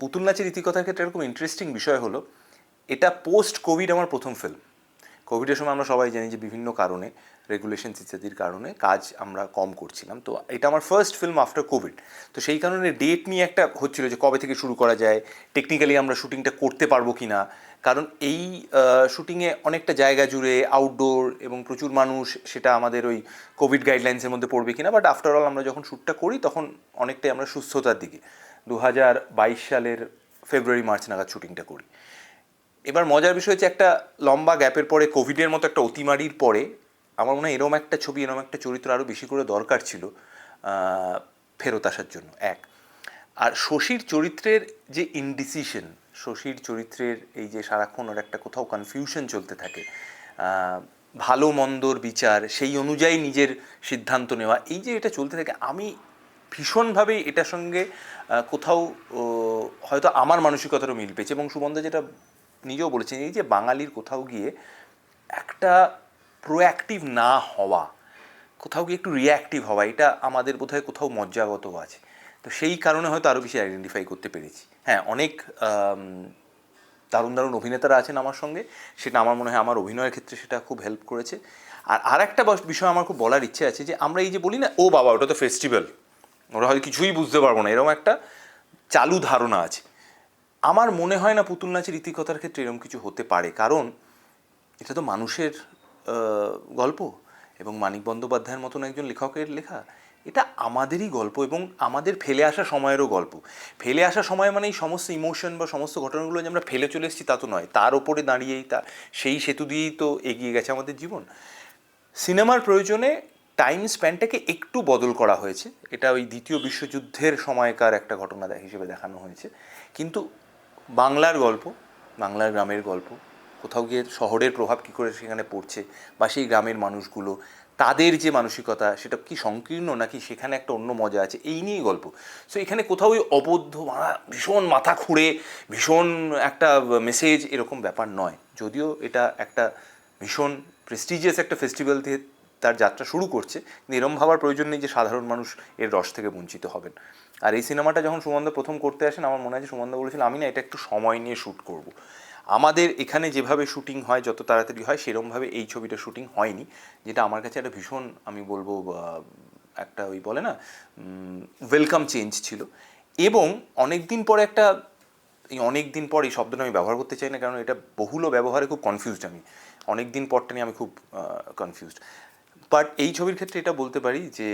পুতুল নাচের ইতিকথার ক্ষেত্রে এরকম ইন্টারেস্টিং বিষয় হলো, এটা পোস্ট কোভিড আমার প্রথম ফিল্ম কোভিডের সময় আমরা সবাই জানি যে বিভিন্ন কারণে রেগুলেশনস ইত্যাদির কারণে কাজ আমরা কম করছিলাম। তো এটা আমার ফার্স্ট ফিল্ম আফটার কোভিড তো সেই কারণে ডেট নিয়ে একটা হচ্ছিল যে কবে থেকে শুরু করা যায় টেকনিক্যালি আমরা শুটিংটা করতে পারব কি না কারণ এই শুটিংয়ে অনেকটা জায়গা জুড়ে আউটডোর এবং প্রচুর মানুষ, সেটা আমাদের ওই কোভিড গাইডলাইন্সের মধ্যে পড়বে কিনা। বাট আফটার অল আমরা যখন শ্যুটটা করি, তখন অনেকটাই আমরা সুস্থতার দিকে। দু হাজার বাইশ সালের ফেব্রুয়ারি, মার্চ নাগাদ শুটিংটা করি। এবার মজার বিষয় হচ্ছে একটা লম্বা গ্যাপের পরে, কোভিডের মতো একটা অতিমারির পরে, আমার মনে হয় এরম একটা ছবি, এরম একটা চরিত্র আরও বেশি করে দরকার ছিল ফেরত আসার জন্য। এক, আর শশীর চরিত্রের যে ইনডিসিশন শশীর চরিত্রের এই যে সারাক্ষণ ওর একটা কোথাও কনফিউশন চলতে থাকে ভালো মন্দর বিচার, সেই অনুযায়ী নিজের সিদ্ধান্ত নেওয়া, এই যে এটা চলতে থাকে, আমি ভীষণভাবে এটার সঙ্গে কোথাও হয়তো আমার মানসিকতারও মিল পেয়েছে। এবং সুমন্দা যেটা নিজেও বলেছেন, এই যে বাঙালির কোথাও গিয়ে একটা প্রোঅ্যাক্টিভ না হওয়া, কোথাও গিয়ে একটু রিয়াক্টিভ হওয়া, এটা আমাদের বোধহয় কোথাও মজ্জাগত আছে। তো সেই কারণে হয়তো আরও বেশি আইডেন্টিফাই করতে পেরেছি। হ্যাঁ অনেক দারুণ দারুণ অভিনেতারা আছেন আমার সঙ্গে। সেটা আমার মনে হয় আমার অভিনয়ের ক্ষেত্রে সেটা খুব হেল্প করেছে। আর আর একটা বিষয় আমার খুব বলার ইচ্ছে আছে যে আমরা এই যে বলি না, ও বাবা, ওটা তো ফেস্টিভ্যাল ওরা হয়তো কিছুই বুঝতে পারব না। এরকম একটা চালু ধারণা আছে। আমার মনে হয় না পুতুল নাচের ইতিকথার ক্ষেত্রে এরকম কিছু হতে পারে। কারণ এটা তো মানুষের গল্প এবং মানিক বন্দ্যোপাধ্যায়ের মতন একজন লেখকের লেখা। এটা আমাদেরই গল্প এবং আমাদের ফেলে আসা সময়েরও গল্প। ফেলে আসা সময় মানে এই সমস্ত ইমোশন বা সমস্ত ঘটনাগুলো যে আমরা ফেলে চলে এসেছি তা তো নয়। তার ওপরে দাঁড়িয়েই তা, সেই সেতু দিয়েই তো এগিয়ে গেছে আমাদের জীবন। সিনেমার প্রয়োজনে টাইম স্প্যানটাকে একটু বদল করা হয়েছে। এটা ওই দ্বিতীয় বিশ্বযুদ্ধের সময়কার একটা ঘটনা হিসেবে দেখানো হয়েছে। কিন্তু বাংলার গল্প, বাংলার গ্রামের গল্প, কোথাও গিয়ে শহরের প্রভাব কী করে সেখানে পড়ছে বা সেই গ্রামের মানুষগুলো, তাদের যে মানসিকতা, সেটা কি সংকীর্ণ নাকি সেখানে একটা অন্য মজা আছে, এই নিয়েই গল্প। সো এখানে কোথাও ওই অবদ্ধ ভীষণ মাথা খুঁড়ে, ভীষণ একটা মেসেজ এরকম ব্যাপার নয়। যদিও এটা একটা ভীষণ প্রেস্টিজিয়াস একটা ফেস্টিভ্যাল তার যাত্রা শুরু করছে, কিন্তু এরম ভাবার প্রয়োজন নেই যে সাধারণ মানুষ এর রস থেকে বঞ্চিত হবেন। আর এই সিনেমাটা যখন সুমন্দা প্রথম করতে আসেন, আমার মনে যে সুমন্দা বলেছিল, আমি না, এটা একটু সময় নিয়ে শ্যুট করব। আমাদের এখানে যেভাবে শুটিং হয়, যত তাড়াতাড়ি হয়, সেরমভাবে এই ছবিটা শুটিং হয়নি, যেটা আমার কাছে একটা ভীষণ, আমি বলব একটা ওই বলে না ওয়েলকাম চেঞ্জ ছিল। এবং অনেক দিন পরে একটা, এই অনেক দিন পর এই শব্দটা আমি ব্যবহার করতে চাই না, কারণ এটা বহুল ব্যবহারে খুব কনফিউজড আমি। অনেক দিন পরটা নিয়ে আমি খুব কনফিউজড বাট এই ছবির ক্ষেত্রে এটা বলতে পারি যে,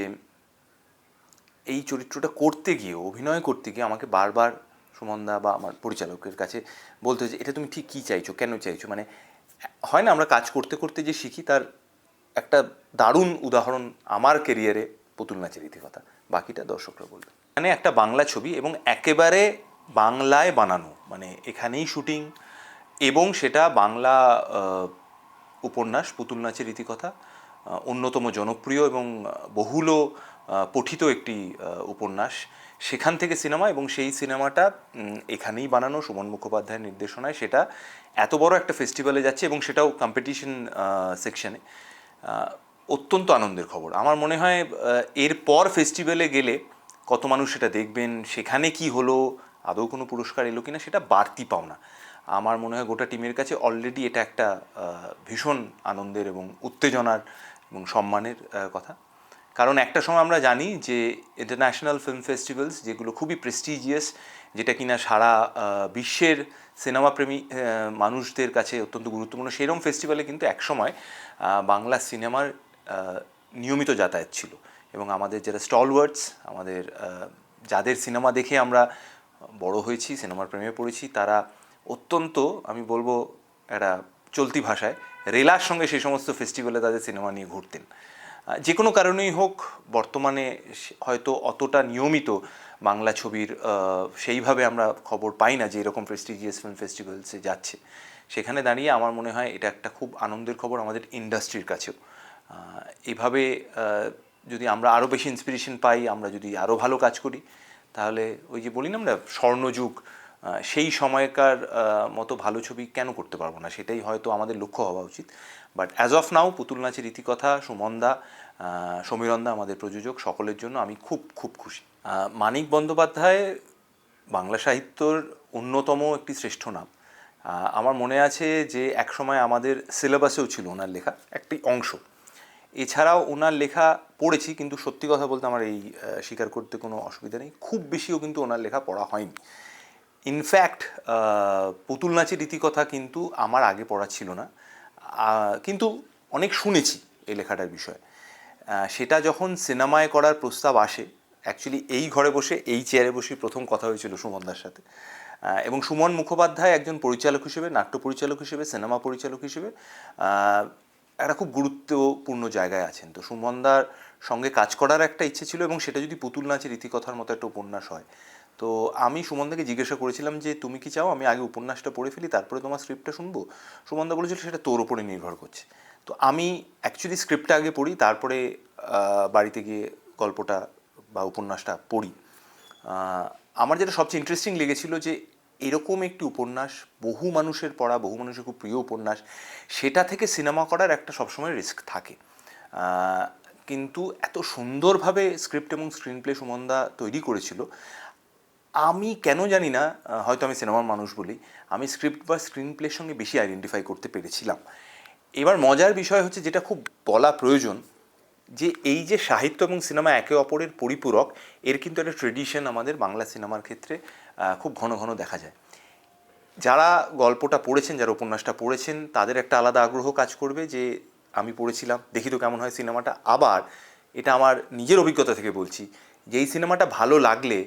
এই চরিত্রটা করতে গিয়ে, অভিনয় করতে গিয়ে আমাকে বারবার সুমনদা বা আমার পরিচালকের কাছে বলতে হয়েছে, এটা তুমি ঠিক কী চাইছো? কেন চাইছো? মানে হয় না আমরা কাজ করতে করতে যে শিখি, তার একটা দারুণ উদাহরণ আমার কেরিয়ারে পুতুল নাচের ইতিকথা। বাকিটা দর্শকরা বলবে। মানে একটা বাংলা ছবি এবং একেবারে বাংলায় বানানো মানে এখানেই শুটিং এবং সেটা বাংলা উপন্যাস পুতুল নাচের ইতিকথা আহ, অন্যতম জনপ্রিয় এবং বহুল পঠিত একটি উপন্যাস। সেখান থেকে সিনেমা এবং সেই সিনেমাটা এখানেই বানানো সুমন মুখোপাধ্যায়ের নির্দেশনায়। সেটা এত বড় একটা ফেস্টিভ্যালে যাচ্ছে এবং সেটাও কম্পিটিশন সেকশনে অত্যন্ত আনন্দের খবর। আমার মনে হয় এরপর ফেস্টিভ্যালে গেলে কত মানুষ সেটা দেখবেন সেখানে কি হলো আদৌ কোনো পুরস্কার এলো কিনা সেটা বাড়তি পাওনা। আমার মনে হয় গোটা টিমের কাছে অলরেডি এটা একটা ভীষণ আনন্দের এবং উত্তেজনার এবং সম্মানের কথা। কারণ একটা সময় আমরা জানি যে ইন্টারন্যাশনাল ফিল্ম ফেস্টিভ্যালস যেগুলো খুবই প্রেস্টিজিয়াস যেটা কিনা সারা বিশ্বের সিনেমাপ্রেমী মানুষদের কাছে অত্যন্ত গুরুত্বপূর্ণ, সেরম ফেস্টিভ্যালে কিন্তু একসময় বাংলা সিনেমার নিয়মিত যাতায়াত ছিল। এবং আমাদের যারা স্টলওয়ার্ডস আমাদের যাদের সিনেমা দেখে আমরা বড় হয়েছি সিনেমার প্রেমে পড়েছি, তারা অত্যন্ত, আমি বলব, একটা চলতি ভাষায়, রেলার সঙ্গে সেই সমস্ত ফেস্টিভ্যালে তাদের সিনেমা নিয়ে ঘুরতেন। যে কোনো কারণেই হোক, বর্তমানে হয়তো অতটা নিয়মিত বাংলা ছবির সেইভাবে আমরা খবর পাই না যে এরকম প্রেস্টিজিয়াস ফিল্ম ফেস্টিভ্যালসে যাচ্ছে। সেখানে দাঁড়িয়ে আমার মনে হয় এটা একটা খুব আনন্দের খবর আমাদের ইন্ডাস্ট্রির কাছেও। এভাবে যদি আমরা আরও বেশি ইন্সপিরেশন পাই, আমরা যদি আরও ভালো কাজ করি, তাহলে ওই যে বলি না আমরা, স্বর্ণযুগ সেই সময়কার মতো ভালো ছবি কেন করতে পারব না? সেটাই হয়তো আমাদের লক্ষ্য হওয়া উচিত। বাট অ্যাজ অফ নাও পুতুল নাচের ইতিকথা সুমনদা সমীরন্দা আমাদের প্রযোজক, সকলের জন্য আমি খুব খুব খুশি। মানিক বন্দ্যোপাধ্যায় বাংলা সাহিত্যর অন্যতম একটি শ্রেষ্ঠ নাম। আমার মনে আছে যে একসময় আমাদের সিলেবাসেও ছিল ওনার লেখা একটি অংশ। এছাড়াও ওনার লেখা পড়েছি, কিন্তু সত্যি কথা বলতে আমার এই স্বীকার করতে কোনো অসুবিধা নেই। খুব বেশিও কিন্তু ওনার লেখা পড়া হয়নি। ইনফ্যাক্ট পুতুল নাচের রীতিকথা কিন্তু আমার আগে পড়া ছিল না। কিন্তু অনেক শুনেছি এই লেখাটার বিষয়ে। সেটা যখন সিনেমায় করার প্রস্তাব আসে অ্যাকচুয়ালি এই ঘরে বসে, এই চেয়ারে বসে প্রথম কথা হয়েছিল সুমনদার সাথে। এবং সুমন মুখোপাধ্যায় একজন পরিচালক হিসেবে, নাট্য পরিচালক হিসেবে, সিনেমা পরিচালক হিসেবে একটা খুব গুরুত্বপূর্ণ জায়গায় আছেন। তো সুমনদার সঙ্গে কাজ করার একটা ইচ্ছে ছিল এবং সেটা যদি পুতুল নাচের রীতিকথার মতো একটা উপন্যাস হয় তো আমি সুমনদাকে জিজ্ঞাসা করেছিলাম যে, তুমি কি চাও আমি আগে উপন্যাসটা পড়ে ফেলি, তারপরে তোমার স্ক্রিপ্টটা শুনব? সুমনদা বলেছিল সেটা তোর ওপরে নির্ভর করছে। তো আমি অ্যাকচুয়ালি স্ক্রিপ্টটা আগে পড়ি, তারপরে বাড়িতে গিয়ে গল্পটা বা উপন্যাসটা পড়ি। আমার যেটা সবচেয়ে ইন্টারেস্টিং লেগেছিল যে, এরকম একটি উপন্যাস, বহু মানুষের পড়া, বহু মানুষের খুব প্রিয় উপন্যাস, সেটা থেকে সিনেমা করার একটা সবসময় রিস্ক থাকে। কিন্তু এত সুন্দরভাবে স্ক্রিপ্ট এবং স্ক্রিন প্লে সুমনদা তৈরি করেছিল আমি কেন জানি না হয়তো আমি সিনেমার মানুষ বলি, আমি স্ক্রিপ্ট বা স্ক্রিন প্লের সঙ্গে বেশি আইডেন্টিফাই করতে পেরেছিলাম। এবার মজার বিষয় হচ্ছে যেটা খুব বলা প্রয়োজন, যে এই যে সাহিত্য এবং সিনেমা একে অপরের পরিপূরক, এর কিন্তু একটা ট্রেডিশন আমাদের বাংলা সিনেমার ক্ষেত্রে খুব ঘন ঘন দেখা যায়। যারা গল্পটা পড়েছেন, যারা উপন্যাসটা পড়েছেন, তাদের একটা আলাদা আগ্রহ কাজ করবে যে আমি পড়েছিলাম, দেখি তো কেমন হয় সিনেমাটা। আবার এটা আমার নিজের অভিজ্ঞতা থেকে বলছি, যে এই সিনেমাটা ভালো লাগলে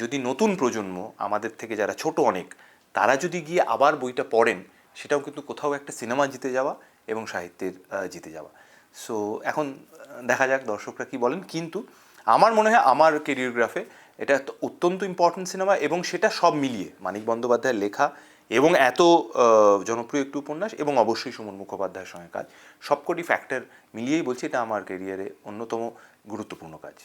যদি নতুন প্রজন্ম আমাদের থেকে যারা ছোট অনেক, তারা যদি গিয়ে আবার বইটা পড়েন, সেটাও কিন্তু কোথাও একটা সিনেমা জিতে যাওয়া এবং সাহিত্যের জিতে যাওয়া। সো এখন দেখা যাক দর্শকরা কি বলেন। কিন্তু আমার মনে হয় আমার কেরিওগ্রাফে এটা অত্যন্ত ইম্পর্টেন্ট সিনেমা এবং সেটা সব মিলিয়ে মানিক বন্দ্যোপাধ্যায়ের লেখা এবং এত জনপ্রিয় একটি উপন্যাস এবং অবশ্যই সুমন মুখোপাধ্যায়ের সঙ্গে কাজ, সবকটি ফ্যাক্টর মিলিয়েই বলছি এটা আমার কেরিয়ারে অন্যতম গুরুত্বপূর্ণ কাজ।